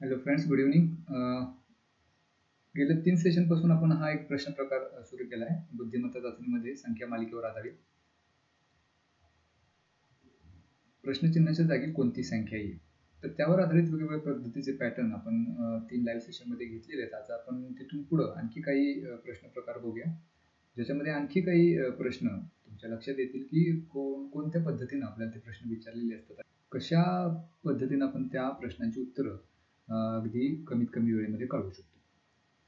Hello friends good evening गेल्या तीन सेशनपासून आपण हा एक प्रश्न प्रकार सुरू केला आहे. बुद्धिमत्ता चाचणीमध्ये संख्या मालिकेवर आधारित. प्रश्नचिन्हाच्या जागी कोणती संख्या येईल? तर त्यावर आधारित वेगवेगळ्या पद्धतीचे पॅटर्न आपण तीन लाईव्ह सेशनमध्ये घेतलेले आहेत. आता आपण तिथून पुढं आणखी काही प्रश्न प्रकार बघूया. ज्याच्यामध्ये आणखी काही प्रश्न तुमच्या लक्षात येतील की कोण कोणत्या पद्धतीनं आपल्याला ते प्रश्न विचारलेले असतात. कशा पद्धतीनं आपण त्या प्रश्नांची उत्तरं अगदी कमीत कमी वेळेमध्ये काढू शकतो.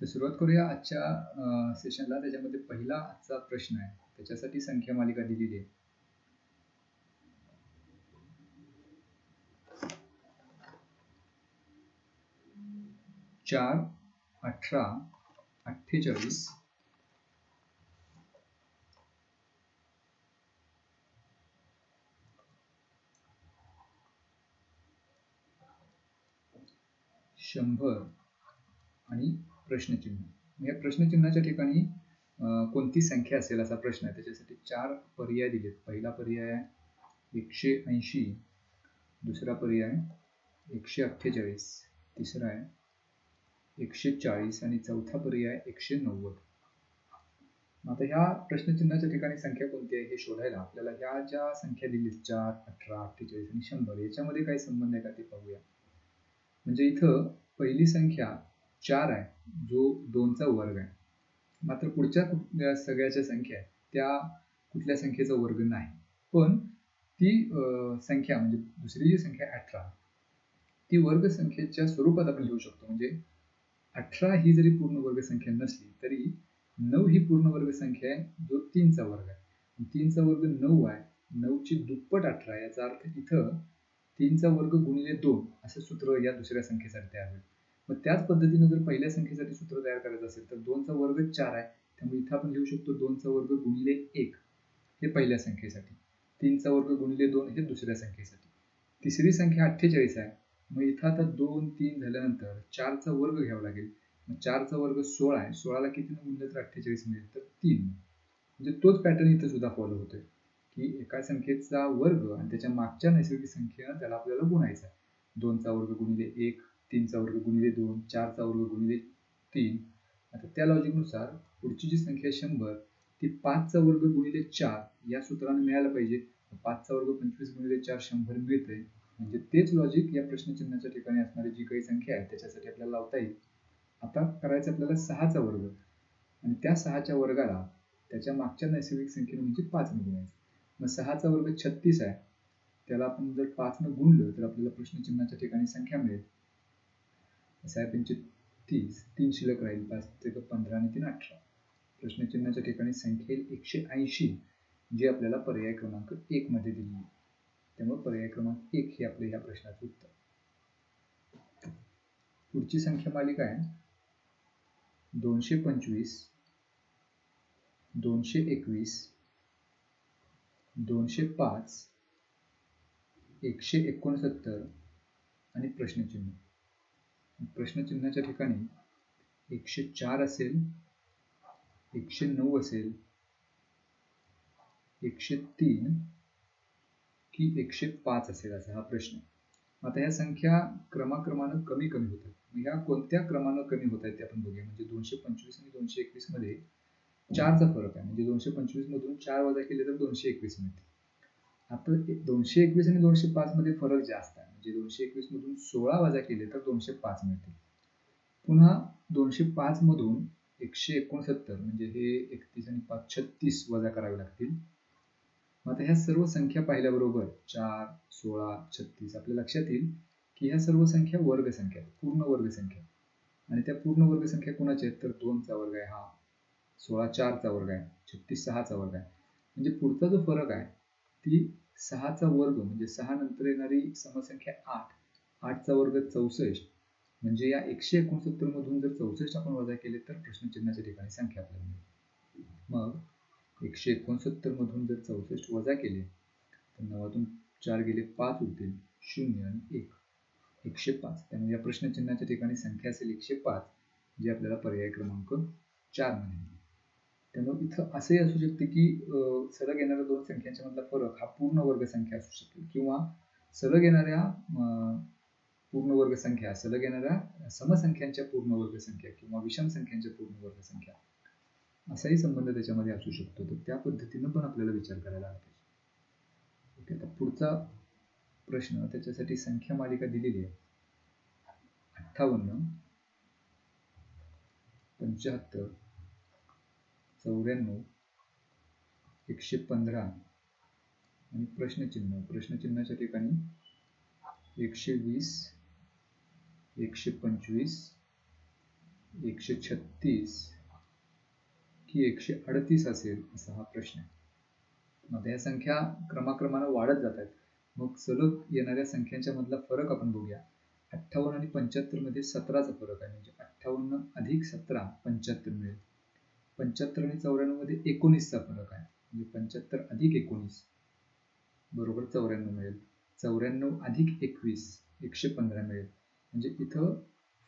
तर सुरुवात करूया आजच्या सेशनला त्याच्यामध्ये पहिला आजचा प्रश्न आहे. त्याच्यासाठी संख्या मालिका दिलेली आहे. चार अठरा अठ्ठेचाळीस शंभर आणि प्रश्नचिन्ह. या प्रश्नचिन्हाच्या ठिकाणी कोणती संख्या असेल असा प्रश्न आहे. त्याच्यासाठी चार पर्याय दिलेत. पहिला पर्याय आहे एकशे ऐंशी. दुसरा पर्याय एकशे अठ्ठेचाळीस. तिसरा आहे एकशे चाळीस. आणि चौथा पर्याय एकशे नव्वद. आता ह्या प्रश्नचिन्हाच्या ठिकाणी संख्या कोणती आहे हे शोधायला आपल्याला ह्या ज्या संख्या दिलीत चार अठरा अठ्ठेचाळीस आणि शंभर याच्यामध्ये काय संबंध आहे का ते पाहूया. म्हणजे इथं पहिली संख्या चार आहे. जो दोनचा वर्ग आहे. मात्र पुढच्या कुठल्या सगळ्याच्या संख्या आहेत त्या कुठल्या संख्येचा वर्ग नाही. पण ती संख्या म्हणजे दुसरी जी संख्या अठरा ती वर्ग संख्येच्या स्वरूपात आपण लिहू शकतो. म्हणजे अठरा ही जरी पूर्ण वर्ग संख्या नसली तरी नऊ ही पूर्ण वर्ग संख्या आहे जो तीनचा वर्ग आहे. तीनचा वर्ग नऊ आहे. नऊची दुप्पट अठरा याचा अर्थ इथं तीनचा वर्ग गुणिले दोन असं सूत्र या दुसऱ्या संख्येसाठी तयार होईल. मग त्याच पद्धतीनं जर पहिल्या संख्येसाठी सूत्र तयार करायचं असेल तर दोनचा वर्ग चार आहे. त्यामुळे इथं आपण लिहू शकतो दोनचा वर्ग गुणिले एक हे पहिल्या संख्येसाठी. तीनचा वर्ग गुणिले दोन हे दुसऱ्या संख्येसाठी. तिसरी संख्या अठ्ठेचाळीस आहे. मग इथं आता दोन तीन झाल्यानंतर चारचा वर्ग घ्यावा लागेल. मग चारचा वर्ग सोळा आहे. सोळाला किती गुणलं तर अठ्ठेचाळीस मिळेल. तर तीन. म्हणजे तोच पॅटर्न इथं सुद्धा फॉलो होतोय. की एका संख्येचा वर्ग आणि त्याच्या मागच्या नैसर्गिक संख्येनं त्याला आपल्याला गुणायचा दोनचा वर्ग गुणिले एक तीनचा वर्ग गुणिले दोन चारचा वर्ग गुणिले तीन. आता त्या लॉजिकनुसार पुढची जी संख्या शंभर ती पाचचा वर्ग गुणिले चार या सूत्राने मिळायला पाहिजे. पाचचा वर्ग पंचवीस गुणिले चार शंभर मिळते म्हणजे तेच लॉजिक या प्रश्नचिन्हाच्या ठिकाणी असणारी जी काही संख्या आहे त्याच्यासाठी आपल्याला लावता येईल. आता करायचं आपल्याला सहाचा वर्ग. आणि त्या सहाच्या वर्गाला त्याच्या मागच्या नैसर्गिक संख्येने म्हणजे पाच गुणायचं. मग सहाचा वर्ग छत्तीस आहे. त्याला आपण जर पाचनं गुणलं तर आपल्याला प्रश्नचिन्हाच्या ठिकाणी संख्या मिळेल. सहा पंचे तीस तीन शिल्लक राहील पाच ते पंधरा आणि तीन अठरा. प्रश्नचिन्हाच्या ठिकाणी संख्या एकशे ऐंशी जी आपल्याला पर्याय क्रमांक एक मध्ये दिली. आहे त्यामुळे पर्याय क्रमांक एक हे आपल्या ह्या प्रश्नाचं उत्तर. पुढची संख्या मालिका आहे. दोनशे पंचवीस दोनशे एकवीस दोनशे पाच एकशे एकोणसत्तर आणि प्रश्नचिन्ह. प्रश्नचिन्हाच्या ठिकाणी एकशे चार असेल एकशे नऊ असेल एकशे तीन की एकशे पाच असेल असा हा प्रश्न. आता ह्या संख्या क्रमाक्रमानं कमी कमी होतात. ह्या कोणत्या क्रमानं कमी होत आहेत ते आपण बघूया. म्हणजे दोनशे पंचवीस आणि दोनशे एकवीसमध्ये चारचा फरक आहे. म्हणजे दोनशे पंचवीस मधून चार वजा केले तर दोनशे एकवीस मिळते. आता दोनशे एकवीस आणि दोनशे पाच मध्ये फरक जास्त आहे. म्हणजे दोनशे एकवीस मधून सोळा वजा केले तर दोनशे पाच मिळते. पुन्हा दोनशे पाच मधून एकशे एकोणसत्तर म्हणजे हे एकतीस आणि पाच छत्तीस वजा करावे लागतील. मग आता ह्या सर्व संख्या पाहिल्याबरोबर चार सोळा छत्तीस आपल्या लक्षात येईल की ह्या सर्व संख्या वर्गसंख्या पूर्ण वर्गसंख्या. आणि त्या पूर्ण वर्गसंख्या कोणाच्या आहेत? तर दोनचा वर्ग आहे हा सोळा चारचा वर्ग आहे छत्तीस सहाचा वर्ग आहे. म्हणजे पुढचा जो फरक आहे ती सहाचा वर्ग म्हणजे सहा नंतर येणारी समसंख्या आठ आठचा वर्ग चौसष्ट म्हणजे या एकशे एकोणसत्तर मधून जर चौसष्ट आपण वजा केले तर प्रश्नचिन्हाच्या ठिकाणी संख्या आपल्याला मिळेल. मग एकशे एकोणसत्तर मधून जर चौसष्ट वजा केले तर नवातून चार गेले पाच उरतील शून्य आणि एक. एकशे पाच. त्यामुळे या प्रश्नचिन्हाच्या ठिकाणी संख्या असेल एकशे पाच जे आपल्याला पर्याय क्रमांक चारमध्ये त्यामुळे इथं असंही असू शकते की सलग येणाऱ्या दोन संख्यांच्या मधला फरक हा पूर्ण वर्ग संख्या असू शकेल किंवा सलग येणाऱ्या पूर्णवर्ग संख्या सलग येणाऱ्या समसंख्यांच्या पूर्णवर्ग संख्या किंवा विषम संख्यांच्या पूर्णवर्ग संख्या असाही संबंध त्याच्यामध्ये असू शकतो. तर त्या पद्धतीनं पण आपल्याला विचार करायला हवा. ओके आता पुढचा प्रश्न त्याच्यासाठी संख्या मालिका दिलेली आहे. अठ्ठावन्न पंच्याहत्तर चौऱ्याण्णव एकशे पंधरा आणि प्रश्नचिन्ह. प्रश्नचिन्हाच्या ठिकाणी एकशे वीस एकशे पंचवीस एकशे छत्तीस की एकशे अडतीस असेल असा हा प्रश्न आहे. मग या संख्या क्रमाक्रमानं वाढत जात आहेत. मग सलग येणाऱ्या संख्यांच्या मधला फरक आपण बघूया. अठ्ठावन्न आणि पंच्याहत्तरमध्ये सतराचा फरक आहे. म्हणजे अठ्ठावन्न अधिक सतरा पंच्याहत्तर मिळेल. पंच्याहत्तर आणि चौऱ्याण्णवमध्ये एकोणीसचा फरक आहे. म्हणजे पंच्याहत्तर अधिक एकोणीस बरोबर चौऱ्याण्णव मिळेल. चौऱ्याण्णव अधिक एकवीस एकशे पंधरा मिळेल. म्हणजे इथं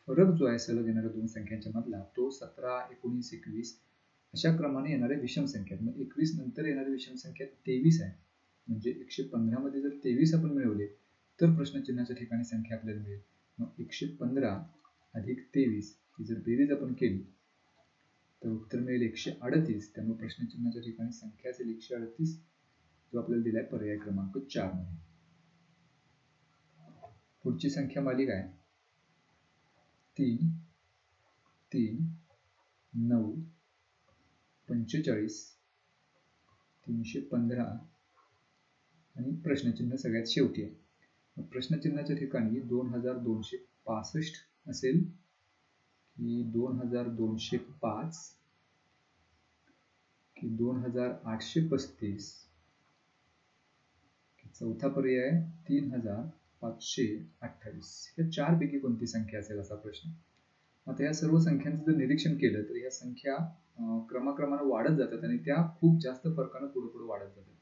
फरक जो आहे सलग येणाऱ्या दोन संख्यांच्या मधला तो सतरा एकोणीस एकवीस अशा क्रमाने येणाऱ्या विषम संख्या मग एकवीस नंतर येणारी विषम संख्या तेवीस आहे. म्हणजे एकशे पंधरामध्ये जर तेवीस आपण मिळवले तर प्रश्नचिन्हाच्या ठिकाणी संख्या आपल्याला मिळेल. मग एकशे पंधरा अधिक तेवीस ही जर बेरीज आपण केली तर उत्तर मिळेल एकशे अडतीस. त्यामुळे प्रश्नचिन्हाच्या ठिकाणी संख्या असेल एकशे अडतीस. जो आपल्याला दिलाय पर्याय क्रमांक चारमध्ये. पुढची संख्या मालिका आहे. तीन तीन नऊ पंचेचाळीस तीनशे पंधरा. आणि प्रश्नचिन्ह सगळ्यात शेवटी आहे. प्रश्नचिन्हाच्या ठिकाणी दोन हजार दोनशे पासष्ट असेल. की दोन हजार दोनशे पाच की दोन हजार आठशे पस्तीस. चौथा पर्याय तीन हजार पाचशे अठ्ठावीस. या चार पैकी कोणती संख्या असेल असा प्रश्न? आता या सर्व संख्यांचं जर निरीक्षण केलं तर या संख्या क्रमाक्रमानं वाढत जातात आणि त्या खूप जास्त फरकानं पुढे पुढे वाढत जातात.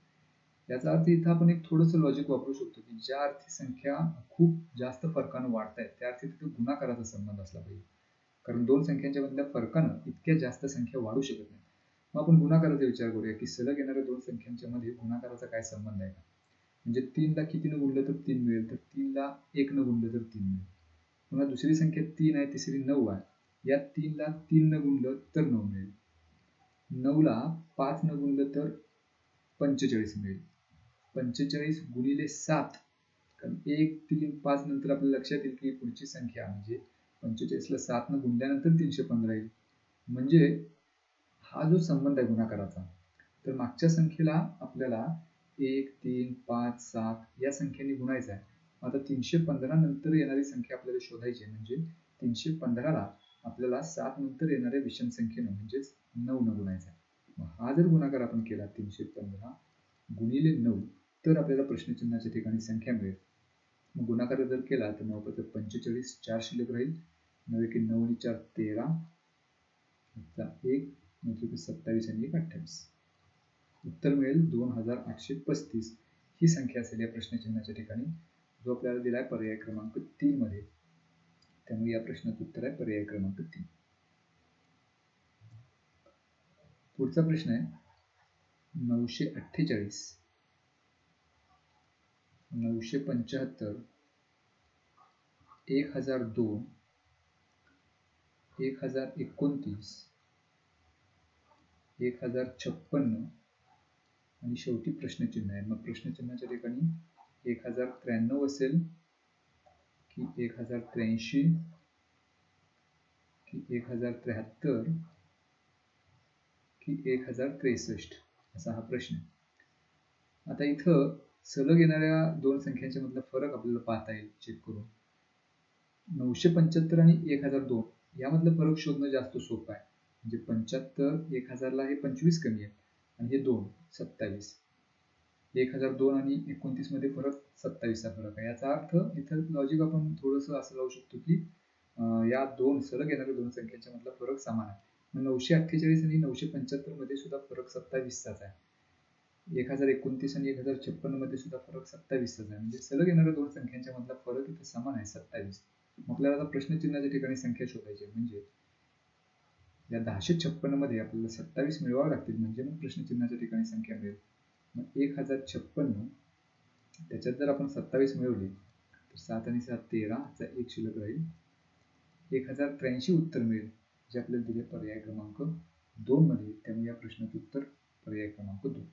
याचा अर्थ इथं आपण एक थोडंसं लॉजिक वापरू शकतो की ज्या अर्थी संख्या खूप जास्त फरकानं वाढत आहेत त्या अर्थी तिथे गुणाकाराचा संबंध असला पाहिजे. कारण दोन संख्यांच्या मधल्या फरकानं इतक्या जास्त संख्या वाढू शकत नाही. मग आपण गुणाकाराचा विचार करूया की सलग येणाऱ्या दोन संख्यांच्या मध्ये गुणाकाराचा काय संबंध आहे का? म्हणजे तीनला कितीनं गुणलं तर तीन मिळेल तर तीनला एक न गुणलं तर तीन मिळेल. पुन्हा दुसरी संख्या तीन आहे तिसरी नऊ आहे. या तीनला तीन न गुणलं तर नऊ मिळेल. नऊला पाच न गुणलं तर पंचेचाळीस मिळेल. पंचेचाळीस गुणिले सात. कारण एक तीन पाच नंतर आपल्या लक्षात येईल की पुढची संख्या म्हणजे पंचेचाळीसला सातनं गुणल्यानंतर तीनशे पंधरा येईल. म्हणजे हा जो संबंध आहे गुणाकाराचा तर मागच्या संख्येला आपल्याला एक तीन पाच सात या संख्येने गुणायचा आहे. आता तीनशे पंधरा नंतर येणारी संख्या आपल्याला शोधायची म्हणजे तीनशे पंधराला आपल्याला सात नंतर येणाऱ्या विषम संख्येनं म्हणजेच नऊ न गुणायचा मग हा जर गुणाकार आपण केला तीनशे पंधरा गुणिले नऊ तर आपल्याला प्रश्नचिन्हाच्या ठिकाणी संख्या मिळेल. मग गुणाकार जर केला तर नऊ पत्र पंचेचाळीस चार शिल्लक राहील. नऊ की नऊ आणि चार तेरा. एक नऊ सत्तावीस आणि एक अठ्ठावीस. उत्तर मिळेल दोन हजार आठशे पस्तीस. ही संख्या असेल या प्रश्नचिन्हाच्या ठिकाणी. जो आपल्याला दिला आहे पर्याय क्रमांक तीन मध्ये. त्यामुळे या प्रश्नाचं उत्तर आहे पर्याय क्रमांक तीन. पुढचा प्रश्न आहे. नऊशे अठ्ठेचाळीस. नऊशे पंच्याहत्तर. एक हजार दोन. एक हजार एकोणतीस एक हजार छप्पन्न आणि शेवटी प्रश्नचिन्ह आहे. मग प्रश्नचिन्हाच्या ठिकाणी एक हजार त्र्याण्णव असेल की एक हजार त्र्याऐंशी की एक हजार त्र्याहत्तर की एक हजार त्रेसष्ट असा हा प्रश्न आता इथं सलग येणाऱ्या दोन संख्यांच्या मधला फरक आपल्याला पाहता येईल चेक करून. नऊशे पंच्याहत्तर आणि एक हजार दोन यामधलं फरक शोधणं जास्त सोपं आहे. म्हणजे पंच्याहत्तर एक हजारला हे पंचवीस कमी आहे आणि हे दोन सत्तावीस. एक हजार दोन आणि एकोणतीसमध्ये फरक सत्तावीसचा फरक आहे. याचा अर्थ इथं लॉजिक आपण थोडंसं असं लावू शकतो की या दोन सलग येणाऱ्या दोन संख्यांच्या मधला फरक समान आहे. नऊशे अठ्ठेचाळीस आणि नऊशे पंच्याहत्तरमध्ये सुद्धा फरक सत्तावीसचाच आहे. एक हजार एकोणतीस आणि एक हजार छप्पन्नमध्ये सुद्धा फरक सत्तावीसचाच आहे. म्हणजे सलग येणाऱ्या दोन संख्यांच्या मधला फरक इथे समान आहे सत्तावीस. आपल्याला आता प्रश्नचिन्हाच्या ठिकाणी संख्या शोधायची म्हणजे या दहाशे छप्पनमध्ये आपल्याला सत्तावीस मिळवावं लागतील. म्हणजे मग प्रश्नचिन्हाच्या ठिकाणी संख्या मिळेल. मग एक हजार छप्पन्न त्याच्यात जर आपण सत्तावीस मिळवली तर सात आणि सात तेरा चा एक शिल्लक राहील. एक हजार त्र्याऐंशी उत्तर मिळेल जे आपल्याला दिले पर्याय क्रमांक दोन मध्ये. त्यामुळे या प्रश्नाचं उत्तर पर्याय क्रमांक दोन.